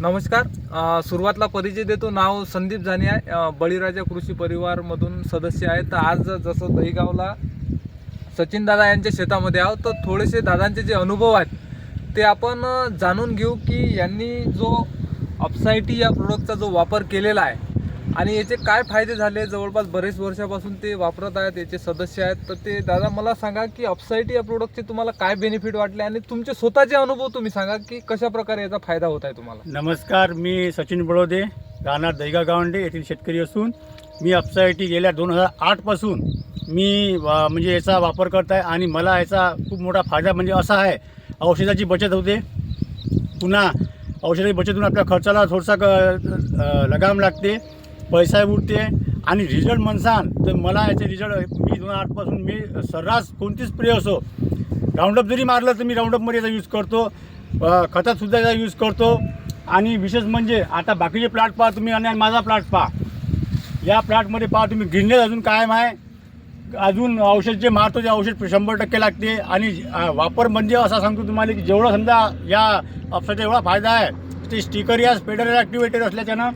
नमस्कार. सुरुवातला परिचय देतो. नाव संदीप जानी आहे बळीराजा कृषी परिवारमधून सदस्य आहे. तर आज जसं दहीगावला सचिन दादा यांच्या शेतामध्ये आहोत तर थोडेसे दादांचे जे अनुभव आहेत ते आपण जाणून घेऊ की यांनी जो अपसायटी या प्रोडक्टचा जो वापर केलेला आहे आणि याचे काय फायदे झाले? जवळपास बरेच वर्षापासून ते वापरत आहेत याचे सदस्य आहेत. तर ते दादा मला सांगा की अपसायटी या प्रोडक्टचे तुम्हाला काय बेनिफिट वाटले आणि तुमचे स्वतःचे अनुभव तुम्ही सांगा की कशा प्रकारे याचा फायदा होत आहे तुम्हाला? नमस्कार मी सचिन बळोदे राहणार दैगा गावंडे येथील शेतकरी असून मी अपसायटी गेल्या दोन हजार आठपासून मी वा- म्हणजे याचा वापर करत आहे आणि मला याचा खूप मोठा फायदा म्हणजे असा आहे औषधाची बचत होते पुन्हा औषधाची बचतून आपल्या खर्चाला थोडासा क लगाम लागते. पैसा उरते. आणि रिझल्ट म्हणसान तर मला याचे रिझल्ट मी दोन हजार आठपासून मी सर्रास कोणतीच स्प्रे असो राऊंडअप जरी मारलं तर मी राऊंडअपमध्ये याचा यूज करतो. खतातसुद्धा याचा यूज करतो. आणि विशेष म्हणजे आता बाकीचे प्लॉट पहा तुम्ही आणि माझा प्लॉट पहा. या प्लॉटमध्ये पहा तुम्ही गिरणे अजून कायम आहे. अजून औषध जे मारतो ते औषध शंभर टक्के लागते. आणि वापर म्हणजे असा सांगतो तुम्हाला की जेवढं समजा या अपसाचा एवढा फायदा आहे ते स्टिकर या स्पेडर ॲक्टिवेटेड असल्याच्यानं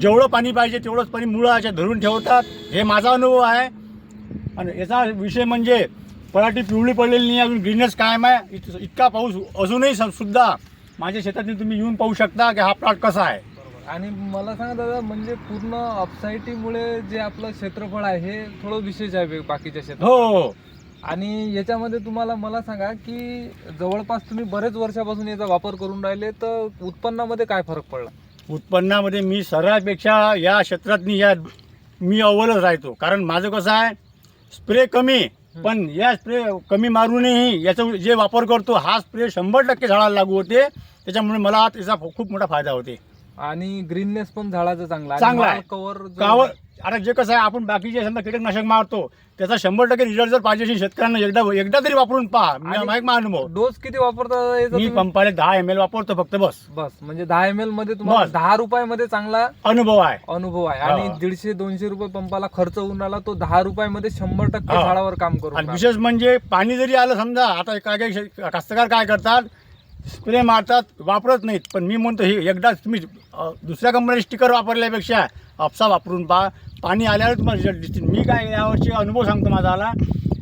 जेवढं पाणी पाहिजे तेवढंच पाणी मुळं अशा धरून ठेवतात. हे माझा अनुभव आहे. आणि याचा विषय म्हणजे पराठी पिवळी पडलेली नाही अजून ग्रीननेस कायम आहे. इत इतका पाऊस अजूनही सुद्धा माझ्या शेतातील तुम्ही येऊन पाहू शकता की हा प्लॉट कसा आहे. आणि मला सांगा दादा म्हणजे पूर्ण अपसायटीमुळे जे आपलं क्षेत्रफळ आहे हे थोडं विशेष आहे बाकीच्या क्षेत्रात हो. आणि याच्यामध्ये तुम्हाला मला सांगा की जवळपास तुम्ही बरेच वर्षापासून याचा वापर करून राहिले तर उत्पन्नामध्ये काय फरक पडला? उत्पन्नामध्ये मी सर्वांपेक्षा या क्षेत्रात या मी अव्वलच राहतो. कारण माझं कसं आहे स्प्रे कमी पण या स्प्रे कमी मारूनही याचा जे वापर करतो हा स्प्रे शंभर टक्के झाडाला लागू होते. त्याच्यामुळे मला त्याचा खूप मोठा फायदा होते. आणि ग्रीननेस पण झाडाचा चांगला चांगला आहे. कव्हर कावर आता जे कसं आहे आपण बाकीचे समजा कीटकनाशक मारतो त्याचा शंभर टक्के रिझल्ट जर पाहिजे असेल शेतकऱ्यांना एकदा एकदा तरी वापरून पहा मी आणि- माहिती अनुभव डोस किती वापरता याचा मी तुम्ही? पंपाले दहा एम एल वापरतो फक्त बस बस म्हणजे दहा एम एलमध्ये तुम्हाला बस. दहा रुपयामध्ये चांगला अनुभव आहे अनुभव आहे आणि हा. दीडशे दोनशे रुपये पंपाला खर्च होऊन आला तो दहा रुपयामध्ये शंभर टक्के हा. झाडावर काम आणि राहिला. विशेष म्हणजे पाणी जरी आलं समजा आता काय काय शेत- कास्तकार काय करतात स्प्रे मारतात वापरत नाहीत. पण मी म्हणतो हे एकदा तुम्ही दुसऱ्या कंपनीचे स्टिकर वापरल्यापेक्षा अपसा वापरून पहा. पाणी आल्यावर तुम्हाला रिझल्ट दिसतील. मी काय यावर्षी अनुभव सांगतो माझा आला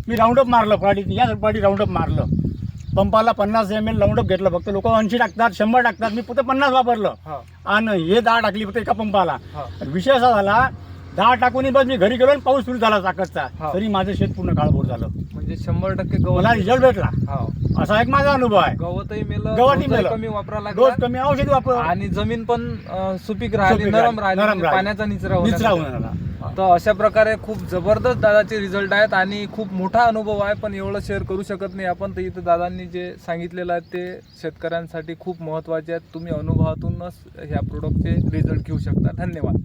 मी राऊंडअप मारलं पाडी या पाडी राऊंडअप मारलं. पंपाला पन्नास एम एल राऊंडअप घेतलं. फक्त लोक ऐंशी टाकतात शंभर टाकतात. मी फक्त पन्नास वापरलं. आणि हे दहा टाकली फक्त एका पंपाला. आणि विषय असा झाला दहा टाकून बस मी घरी गेलो आणि पाऊस सुरू झाला चाकतचा हा. तरी माझं शेत पूर्ण काळभोर झालं. म्हणजे शंभर टक्के मला रिझल्ट भेटला. हा. असा एक माझा अनुभव आहे गवतही मेलं गवतही मेलं. कमी वापरा डोस लागला कमी औषध वापर आणि जमीन पण अं, सुपीक राहिली सुपीक नरम राहिली, राहिली नरम म्हणजे राहिली. पाण्याचा निचरा निचरा. होऊन राहिला. तर अशा प्रकारे खूप जबरदस्त दादाचे रिझल्ट आहेत आणि खूप मोठा अनुभव आहे पण एवढं शेअर करू शकत नाही आपण तर इथं दादांनी जे सांगितलेलं आहे ते शेतकऱ्यांसाठी खूप महत्त्वाचे आहेत तुम्ही अनुभवातूनच ह्या प्रोडक्टचे रिझल्ट घेऊ शकता धन्यवाद